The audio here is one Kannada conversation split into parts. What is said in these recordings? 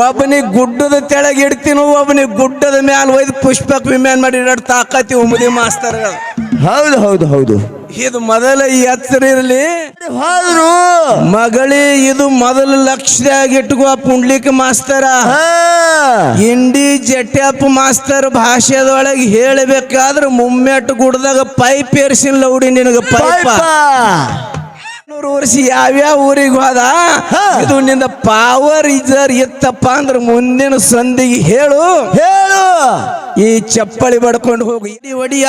ಒಬ್ಬನಿಗೆ ಗುಡ್ಡದ ತೆಳಗೆ ಇಡ್ತೀನು ಒಬ್ಬನಿಗೆ ಗುಡ್ಡದ ಮ್ಯಾಲ ಒಯ್ದು ಪುಷ್ಪಕ್ ವಿಮಾನ ಮಾಡಿ ಇಡೋದ್ ತಾಕತಿ ಉಮದಿ ಮಾಸ್ತರ್ ಹೌದು ಹೌದು ಹೌದು. ಇದು ಮೊದಲ ಇರಲಿ. ಹೋದ್ರು. ಮಗಳಿ ಇದು ಮೊದಲ ಲಕ್ಷ್ಯದಾಗ ಇಟ್ಕೋ ಪುಂಡ್ಲಿಕ್ ಮಾಸ್ತರ. ಇಂಡಿ ಜಟ್ಯಪ್ಪ ಮಾಸ್ತರ್ ಭಾಷೆದೊಳಗೆ ಹೇಳಬೇಕಾದ್ರೆ ಮುಮ್ಮೆಟ್ಟು ಗುಡ್ದಾಗ ಪೈಪ್ ಏರ್ಸಿಲ್ಲ ಉಡಿ ನಿನಗೆ ಪೈಪ. ನೂರು ವರ್ಷ ಯಾವ್ಯಾವ ಊರಿಗೆ ಹೋದ ಇದು ನಿಂದ ಪಾವರ್ ಇಜರ್ ಇತ್ತಪ್ಪ ಅಂದ್ರೆ ಮುಂದಿನ ಸಂಧಿಗೆ ಹೇಳು. ಹೇಳು. ಈ ಚಪ್ಪಳಿ ಬಡ್ಕೊಂಡು ಹೋಗು. ಇಡಿ ಒಡಿಯ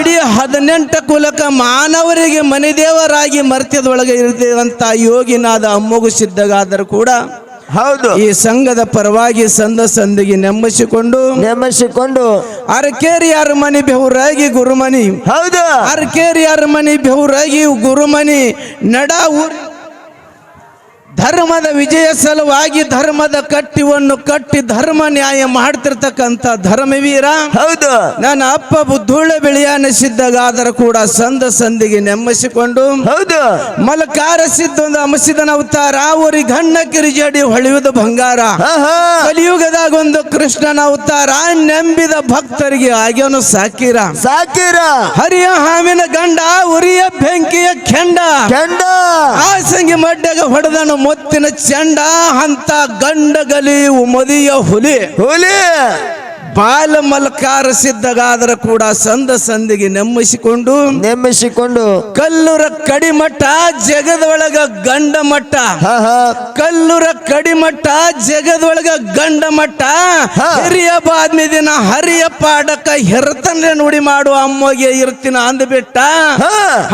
ಇಡಿ ಹದಿನೆಂಟ ಕುಲಕ ಮಾನವರಿಗೆ ಮನೆದೇವರಾಗಿ ಮರ್ತ್ಯದೊಳಗೆ ಇರ್ತಿರುವಂತ ಯೋಗಿನಾದ ಅಮ್ಮಗು ಸಿದ್ಧಗಾದರೂ ಕೂಡ ಹೌದು. ಈ ಸಂಘದ ಪರವಾಗಿ ಸಂದ ಸಂದಿಗೆ ನೆಮ್ಮಸಿಕೊಂಡು ನೆಮ್ಮಸಿಕೊಂಡು ಅರಕೇರಿ ಅರಮನೆ ಬೆವರಾಗಿ ಗುರುಮನಿ. ಹೌದು. ಅರಕೇರಿ ಅರಮನೆ ಬೆವರಾಗಿ ಗುರುಮನಿ. ನಡ ಊರಿ ಧರ್ಮದ ವಿಜಯ ಸಲುವಾಗಿ ಧರ್ಮದ ಕಟ್ಟಿವನ್ನು ಕಟ್ಟಿ ಧರ್ಮ ನ್ಯಾಯ ಮಾಡ್ತಿರ್ತಕ್ಕಂಥ ಧರ್ಮವೀರ ಹೌದು. ನನ್ನ ಅಪ್ಪ ಬುದ್ಧೂಳೆ ಬೆಳೆಯಾನ ಸಿದ್ಧಗಾದರ ಕೂಡ ಸಂದ ಸಂದಿಗೆ ನೆಮ್ಮಸಿಕೊಂಡು ಹೌದು. ಮಲಕಾರ ಸಿದ್ಧೊಂದು ಅಮಸಿದನ ಅವತಾರ ಅವರಿ ಗಣ್ಣ ಕಿರಿಜಡಿ ಹೊಳೆಯುವುದು ಬಂಗಾರ. ಕಲಿಯುಗದಾಗ ಒಂದು ಕೃಷ್ಣನ ಅವತಾರ ನೆಂಬಿದ ಭಕ್ತರಿಗೆ ಆಗ್ಯವನು ಸಾಕಿರ. ಸಾಕಿರ. ಹರಿಯ ಹಾವಿನ ಗಂಡ ಉರಿಯ ಬೆಂಕಿಯ ಕೆಂಡ. ಕೆಂಡ. ಆ ಸಂಗಿ ಮಡ್ಡಗ ಹೊಡೆದನು ಮುತ್ತಿನ ಚಂಡ ಅಂತ ಗಂಡಗಲಿ ಉಮದಿಯ ಹುಲಿ. ಹುಲಿ. ಬಾಲ ಮಲ್ಕಾರ ಸಿದ್ಧಗಾದರ ಕೂಡ ಸಂದ ಸಂದಿಗೆ ನೆಮ್ಮಸಿಕೊಂಡು ನೆಮ್ಮಸಿಕೊಂಡು ಕಲ್ಲುರ ಕಡಿಮಟ್ಟ ಜಗದೊಳಗ ಗಂಡ ಮಟ್ಟ ಕಲ್ಲುರ ಕಡಿಮಟ್ಟ ಜಗದೊಳಗ ಗಂಡ ಮಟ್ಟ ಹರಿಯ ಬಾದ್ಮಿ ದಿನ ಹರಿಯ ಪಾಡಕ ಹೆರತನ್ರೆ ನುಡಿ ಮಾಡು ಅಮ್ಮಗೆ ಇರ್ತಿನ ಅಂದ್ಬಿಟ್ಟ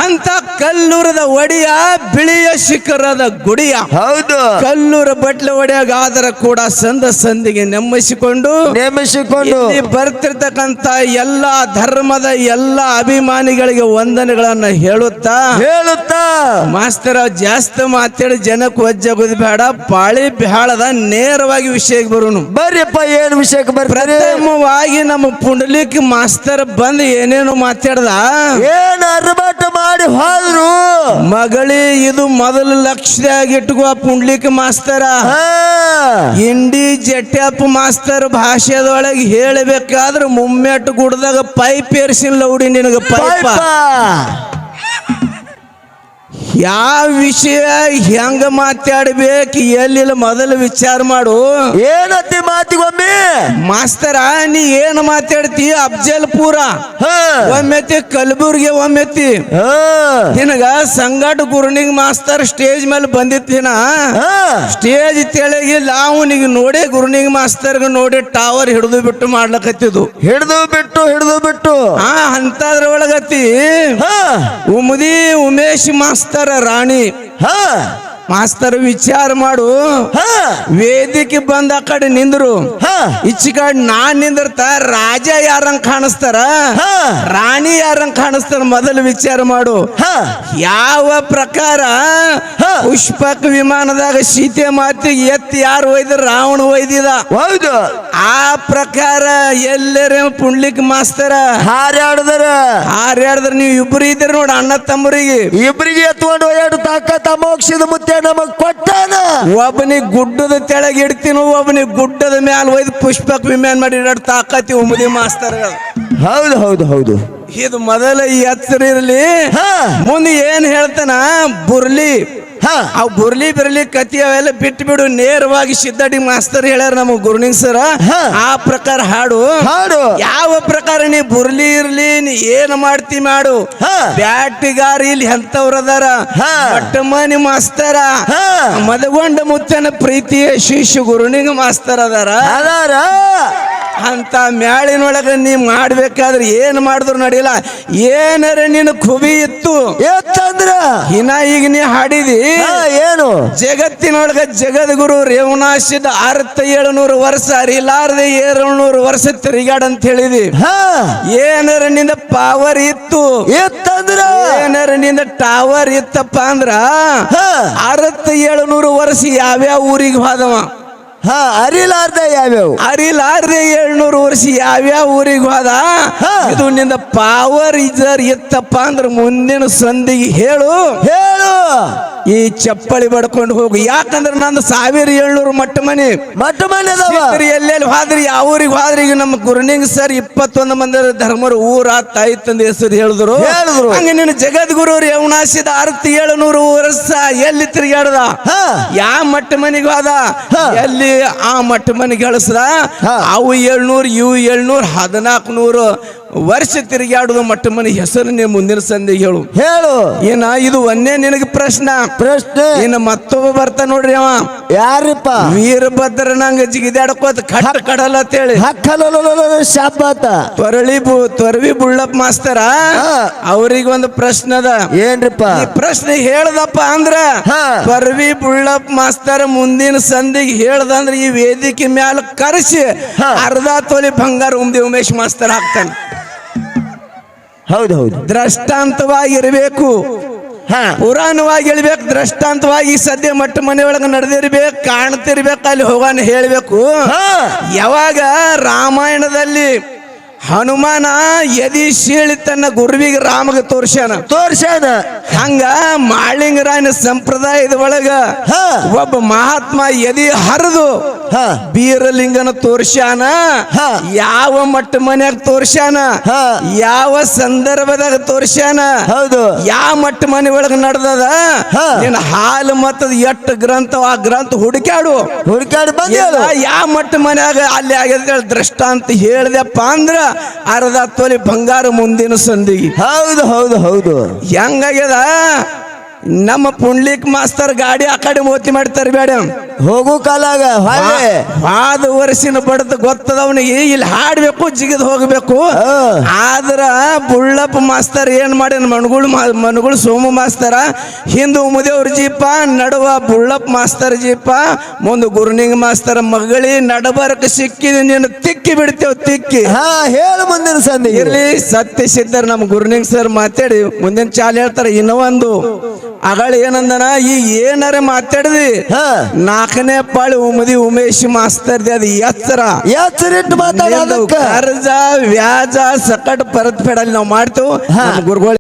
ಅಂತ ಕಲ್ಲುರದ ಒಡಿಯ ಬಿಳಿಯ ಶಿಖರದ ಗುಡಿಯ. ಹೌದು. ಕಲ್ಲೂರ ಬಟ್ಲೆ ಒಡೆಯಾಗ ಆದರ ಕೂಡ ಸಂದ ಸಂದಿಗೆ ನೆಮ್ಮಸಿಕೊಂಡು ನೇಮಿಸಿಕೊಂಡು ಇಲ್ಲಿ ಬರ್ತಿರ್ತಕ್ಕಂತ ಎಲ್ಲ ಧರ್ಮದ ಎಲ್ಲ ಅಭಿಮಾನಿಗಳಿಗೆ ವಂದನೆಗಳನ್ನ ಹೇಳುತ್ತಾ? ಹೇಳುತ್ತಾ? ಮಾಸ್ತರ ಜಾಸ್ತಿ ಮಾತಾಡಿ ಜನಕ್ಕೆ ಒಜ್ಜಾಗೋದು ಬೇಡ ಪಾಳಿ ಬ್ಯಾಳದ ನೇರವಾಗಿ ವಿಷಯಕ್ಕೆ ಬರೋನು. ಬರ್ರಿಪ್ಪ ಏನ್ ವಿಷಯಕ್ಕೆ ಬರ್ತಾರೆ? ಪ್ರಥಮವಾಗಿ ನಮ್ಮ ಪುಂಡಲಿಕ್ ಮಾಸ್ತರ್ ಬಂದು ಏನೇನು ಮಾತಾಡ್ದ. ಏನ್ ಅರ್ಬಾಟ ಮಾಡಿ ಹೋದ್ರು ಮಗಳಿ ಇದು ಮೊದಲು ಲಕ್ಷ್ಯ ಇಟ್ಕೋ ಪುಂಡ್ಲಿಕ್ ಮಾಸ್ತರ. ಹಾ. ಇಂಡಿ ಜಟ್ಯಪ್ಪ ಮಾಸ್ತರ್ ಭಾಷೆದೊಳಗೆ ಹೇಳಬೇಕಾದ್ರೆ ಮುಮ್ಮೆಟ್ಟು ಗುಡ್ದಾಗ ಪೈಪ್ ಏರ್ಸಿಲ್ಲ ಲೌಡಿ ನಿನಗೆ ಪೈಪ. ಯಾವ ವಿಷಯ ಹೆಂಗ ಮಾತಾಡ್ಬೇಕು ಎಲ್ಲಿಲ್ಲ ಮೊದಲು ವಿಚಾರ ಮಾಡು. ಏನತ್ತಿ ಮಾತಿಗೊಮ್ಮೆ ಮಾಸ್ತರ ನೀ ಏನು ಮಾತಾಡ್ತಿ? ಅಫ್ಜಲ್ಪುರ. ಪೂರ ಒಮ್ಮೆತಿ ಕಲಬುರ್ಗಿ ಒಮ್ಮೆತಿ ಹಾ. ನಿನಗ ಸಂಗಟ ಗುರುನಿಗ್ ಮಾಸ್ತರ್ ಸ್ಟೇಜ್ ಮೇಲೆ ಬಂದಿತ್ತಿನ ಸ್ಟೇಜ್ ತೆಳಗಿಲ್ಲ ಅವನಿಗೆ ನೋಡಿ ಗುರುನಿಗ್ ಮಾಸ್ತರ್ ನೋಡಿ ಟವರ್ ಹಿಡಿದು ಬಿಟ್ಟು ಮಾಡ್ಲಕತ್ತಿದ್ದು. ಹಿಡಿದು ಬಿಟ್ಟು ಹಿಡಿದು ಬಿಟ್ಟು. ಆ ಅಂತದ್ರ ಒಳಗತಿ ಹಾ. ಉಮದಿ ಉಮೇಶ್ ಮಾಸ್ತರ್ ರಾಣಿ. ಹಾ. ಮಾಸ್ತರ್ ವಿಚಾರ ಮಾಡು. ಹಾ. ವೇದಿಕೆ ಬಂದ ಆ ಕಡೆ ನಿಂದ್ರು. ಹಾ. ಈಚೆ ಕಡೆ ನಾನ್ ನಿಂದಿರ್ತ ರಾಜ ಯಾರಂಗ್ ಕಾಣಿಸ್ತಾರ? ಹಾ. ರಾಣಿ ಯಾರಂಗ್ ಕಾಣಿಸ್ತಾರ? ಮೊದಲು ವಿಚಾರ ಮಾಡು. ಹಾ. ಯಾವ ಪ್ರಕಾರ ಹಾ. ಪುಷ್ಪಕ್ ವಿಮಾನದಾಗ ಸೀತೆ ಮಾತಿಗೆ ಎತ್ತಿ ಯಾರು ಒಯ್ದ ರಾವಣ ಒಯ್ದಿದ? ಹೌದು. ಆ ಪ್ರಕಾರ ಎಲ್ಲರೇ ಪುಂಡ್ಲಿಕ್ ಮಾಸ್ತರ. ಹಾರ್ಯಾಡದ್ರ. ಹಾರ್ಯಾಡದ್ರ ನೀವು ಇಬ್ರು ಇದ್ರಿ ನೋಡಿ ಅಣ್ಣ ತಮ್ಮರಿಗೆ. ಇಬ್ರಿಗೆ ಎತ್ಕೊಂಡು ಓಡಾಡು ತಾಕ ಮೋಕ್ಷದ ಮುತ್ತೆ ನಮಗ್ ಕೊಟ್ಟಾನ? ಒಬ್ಬನಿಗೆ ಗುಡ್ಡದ ತೆಳಗೆ ಇಡ್ತೀನಿ ಒಬ್ಬನಿಗೆ ಗುಡ್ಡದ ಮ್ಯಾಲ ಒಯ್ದು ಪುಷ್ಪಕ್ ವಿಮಾನ ಮಾಡಿ ಎರಡು ತಾಕತಿ ಉಮದಿ ಮಾಸ್ತರ್ ಹೌದು ಹೌದು ಹೌದು. ಇದು ಮೊದಲ ಈ ಎತ್ತರ ಇರಲಿ ಹಾ. ಮುಂದೆ ಏನ್ ಹೇಳ್ತಾನ? ಬುರ್ಲಿ. ಹಾ. ಆ ಬುರ್ಲಿ ಬಿರ್ಲಿ ಕತಿ ಅವೆಲ್ಲ ಬಿಟ್ಟು ಬಿಡು ನೇರವಾಗಿ ಸಿದ್ದಡಿ ಮಾಸ್ತರ್ ಹೇಳ್ಯಾರ ನಮ್ಮ ಗುರುನಿಂಗ್ ಸರ. ಆ ಪ್ರಕಾರ ಹಾಡು. ಹಾಡು. ಯಾವ ಪ್ರಕಾರ ನೀ ಬುರ್ಲಿ ಇರ್ಲಿ ನೀ ಏನ್ ಮಾಡ್ತಿ ಮಾಡು. ಬ್ಯಾಟಿಗಾರ ಇಲ್ಲಿ ಎಂತವ್ರದಾರ. ಮನಿ ಮಾಸ್ತರ. ಮದಗೊಂಡ ಮುತ್ತನ ಪ್ರೀತಿಯ ಶಿಶು ಗುರುನಿಂಗ್ ಮಾಸ್ತರ್ ಅದಾರ. ಅದಾರ. ಅಂತ ಮ್ಯಾಳಿನೊಳಗೆ ನೀ ಮಾಡ್ಬೇಕಾದ್ರೆ ಏನ್ ಮಾಡಿದ್ರು ನಡಿಲ್ಲ ಏನಾರ ನಿನ್ನ ಖುಬಿ ಇತ್ತು. ಎತ್ತಂದ್ರ? ಇನ್ನ ಈಗ ನೀ ಹಾಡಿದಿ. ಏನು? ಜಗತ್ತಿನೊಳಗ ಜಗದ್ಗುರು ರೇವಣಾಶಿದ ಅರ್ಥ ಏಳುನೂರು ವರ್ಷ ಅರಿಲಾರದೆ ಏಳುನೂರು ವರ್ಷ ತಿರುಗಾಡ ಅಂತ ಹೇಳಿದಿ. ಹಾ. ಏನಾರ ನಿಂದ ಪಾವರ್ ಇತ್ತು. ಎತ್ತಂದ್ರ? ಏನಾರ ನಿಂದ ಟವರ್ ಇತ್ತಪ್ಪ ಅಂದ್ರ ಅರತ್ತ ಅರವತ್ತ ಏಳುನೂರು ವರ್ಷ ಯಾವ್ಯಾವ ಊರಿಗೆ ಹೋದವ? ಹಾ ಅರಿಲಾರ್ದ ಯಾವ್ಯಾವ? ಅರಿಲಾರ್ದೆ ಏಳ್ನೂರು ವರ್ಷ ಯಾವ್ಯಾವ ಊರಿಗೆ ಹೋದ? ಇದು ನಿಂದ ಪಾವರ್ ಇಜರ್ ಇತ್ತಪ್ಪ ಅಂದ್ರೆ ಮುಂದಿನ ಸಂದಿಗೆ ಹೇಳು. ಹೇಳು. ಈ ಚಪ್ಪಳಿ ಬಡ್ಕೊಂಡು ಹೋಗು. ಯಾಕಂದ್ರೆ ನಂದು ಸಾವಿರ ಏಳ್ನೂರು ಮಟ್ಟ ಮನೆ. ಮಟ್ಟ ಮನೆ ಎಲ್ಲೆಲ್ಲಿ ಹೋದ್ರಿ ಯಾವ ಊರಿಗೆ ಹೋದ್ರಿ ಈಗ ನಮ್ಮ ಗುರುನಿಂಗ್ ಸರ್ ಇಪ್ಪತ್ತೊಂದು ಮಂದಿರ ಧರ್ಮರು ಊರ ತಾಯ್ತಂದ ಹೆಸರು ಹೇಳಿದ್ರು. ಹೇಳಿದ್ರು. ಹಂಗೆ ನಿನ್ನ ಜಗದ್ಗುರು ರೇವಣಾಸಿದ ಅರ್ಥ ಏಳುನೂರು ವರ್ಷ ಎಲ್ಲಿ ತಿರುಗಾಡ್ದ. ಯಾ ಮಟ್ಟ ಮನೆಗೆ ಹೋದ ಎಲ್ಲಿ ಆ ಮಟ್ಟ ಮನೆಗೆ ಗಳಿಸ್ದ. ಅವು ಏಳ್ನೂರು ಇವು ಏಳ್ನೂರು ಹದಿನಾಲ್ಕು ನೂರು ವರ್ಷ ತಿರುಗಾಡುದು ಮಟ್ಟ ಮನೆ ಹೆಸರು ನೀವು ಮುಂದಿನ ಸಂದಿಗೆ ಹೇಳು. ಹೇಳು. ಏನ ಇದು ಒಂದೇ ನಿನಗೆ ಪ್ರಶ್ನ. ಪ್ರಶ್ನೆ. ಇನ್ನು ಮತ್ತೊಬ್ಬ ಬರ್ತಾ ನೋಡ್ರಿ ಅವ. ಯಾರಿಪ್ಪ? ವೀರಭದ್ರ ನಂಗ ಜಿಗಿದಾಡ್ಕೋತ ಕಟ್ಟ ಅಂತ ಹೇಳಿ. ಹಕ್ಕಲ ಶಾಪಾತ ತೊರಳಿ ಬು ತೊರವಿ ಬುಳ್ಳಪ್ಪ ಮಾಸ್ತರ. ಅವ್ರಿಗೆ ಒಂದು ಪ್ರಶ್ನೆ ಅದ. ಏನ್ರಿಪ್ಪ? ಈ ಪ್ರಶ್ನೆ ಹೇಳ್ದಪ್ಪ ಅಂದ್ರ. ತೊರವಿ ಬುಳ್ಳಪ್ಪ ಮಾಸ್ತರ ಮುಂದಿನ ಸಂದಿಗೆ ಹೇಳ್ದ ಅಂದ್ರ ಈ ವೇದಿಕೆ ಮ್ಯಾಲ ಕರೆಸಿ ಅರ್ಧ ತೊಲಿ ಬಂಗಾರ ಉಮ್ದಿ ಉಮೇಶ್ ಮಾಸ್ತರ್ ಹಾಕ್ತಾನೆ. ಹೌದು ಹೌದು. ದೃಷ್ಟಾಂತವಾಗಿ ಇರಬೇಕು ಹ. ಪುರಾಣವಾಗಿ ಹೇಳ್ಬೇಕು ದೃಷ್ಟಾಂತವಾಗಿ ಸದ್ಯ ಮಟ್ಟ ಮನೆಯೊಳಗೆ ನಡೆದಿರ್ಬೇಕು ಕಾಣ್ತಿರ್ಬೇಕು ಅಲ್ಲಿ ಹೋಗಾನ ಹೇಳ್ಬೇಕು. ಯಾವಾಗ ರಾಮಾಯಣದಲ್ಲಿ ಹನುಮಾನ ಎದಿ ಶೀಳಿ ತನ್ನ ಗುರುವಿಗೆ ರಾಮಗೆ ತೋರ್ಸ್ಯಾನ? ತೋರ್ಸ್ಯಾನ. ಹಂಗ ಮಾಳಿಂಗರಾಯನ ಸಂಪ್ರದಾಯದ ಒಳಗ ಹಾ. ಒಬ್ಬ ಮಹಾತ್ಮ ಎದಿ ಹರಿದು ಬೀರಲಿಂಗನ ತೋರ್ಸ್ಯಾನ? ಹಾ. ಯಾವ ಮಟ್ಟ ಮನ್ಯಾಗ ತೋರ್ಸ್ಯಾನ. ಯಾವ ಸಂದರ್ಭದಾಗ ತೋರ್ಸ್ಯಾನ? ಹೌದು. ಯಾವ ಮಟ್ಟ ಮನೆ ಒಳಗ ನಡೆದದ? ಹಾ. ನಿನ್ನ ಹಾಲು ಮತ್ತದ ಎಟ್ಟು ಗ್ರಂಥ ಆ ಗ್ರಂಥ ಹುಡುಕಾಡು ಹುಡುಕಾಡಿ ಯಾವ ಮಟ್ಟ ಮನ್ಯಾಗ ಅಲ್ಲಿ ಆಗ್ಯದ ದೃಷ್ಟಾಂತ ಹೇಳ್ದಪ್ಪ ಅಂದ್ರ ಅರ್ಧ ತೊಲಿ ಬಂಗಾರ ಮುಂದಿನ ಸಂದಿಗೆ. ಹೌದು ಹೌದು ಹೌದು. ಹೆಂಗಾಗ್ಯದ? ನಮ್ಮ ಪುಂಡ್ಲಿಕ್ ಮಾಸ್ತರ್ ಗಾಡಿ ಆ ಕಡೆ ಮೋತಿ ಮಾಡ್ತಾರೆ ಬೇಡ ಹೋಗು ಕಾಲಾಗ ಆದ ವರ್ಷಿನ ಬಡದ ಗೊತ್ತದವನಿಗೆ ಇಲ್ಲಿ ಹಾಡ್ಬೇಕು ಜಿಗಿದ್ ಹೋಗ್ಬೇಕು. ಆದ್ರ ಬುಳ್ಳಪ್ಪ ಮಾಸ್ತರ್ ಏನ್ ಮಾಡ್ಯಾನ? ಮಣಗುಳು ಮಣಗುಳು ಸೋಮು ಮಾಸ್ತರ ಹಿಂದೂ ಉಮದೇವ್ರ ಜೀಪ ನಡುವ ಬುಳ್ಳಪ್ಪ ಮಾಸ್ತರ್ ಜೀಪ ಮುಂದೆ ಗುರುನಿಂಗ್ ಮಾಸ್ತರ ಮಗಳಿ ನಡಬರಕ ಸಿಕ್ಕಿದ ನೀನು ತಿಕ್ಕಿ ಬಿಡ್ತೇವ್ ತಿಕ್ಕಿ. ಹಾ ಹೇಳು ಮುಂದಿನ ಸಂದಿ ಇರ್ಲಿ ಸತ್ಯ ಸಿದ್ಧರ್ ನಮ್ಮ ಗುರುನಿಂಗ್ ಸರ್ ಮಾತಾಡಿ ಮುಂದಿನ ಚಾಲ್ ಹೇಳ್ತಾರೆ ಇನ್ನೂ ಒಂದು. ಅಗಳ ಏನಂದನ? ಈಗ ಏನಾರ ಮಾತಾಡಿದಿ? ಹಾ. ನಾಲ್ಕನೇ ಪಾಳಿ ಉಮದಿ ಉಮೇಶ್ ಮಾಸ್ತರ್ದಿ ಅದು ಎತ್ತರ. ಎಚ್ಚರಿಟ್ಟು ಮಾತಾಡ ಕರ್ಜ ವ್ಯಾಜ ಸಕಟ್ ಪರತ್ ಪೆಡಲ್ಲಿ ನಾವು ಮಾಡ್ತೇವೆ. ಗುರುಗಳು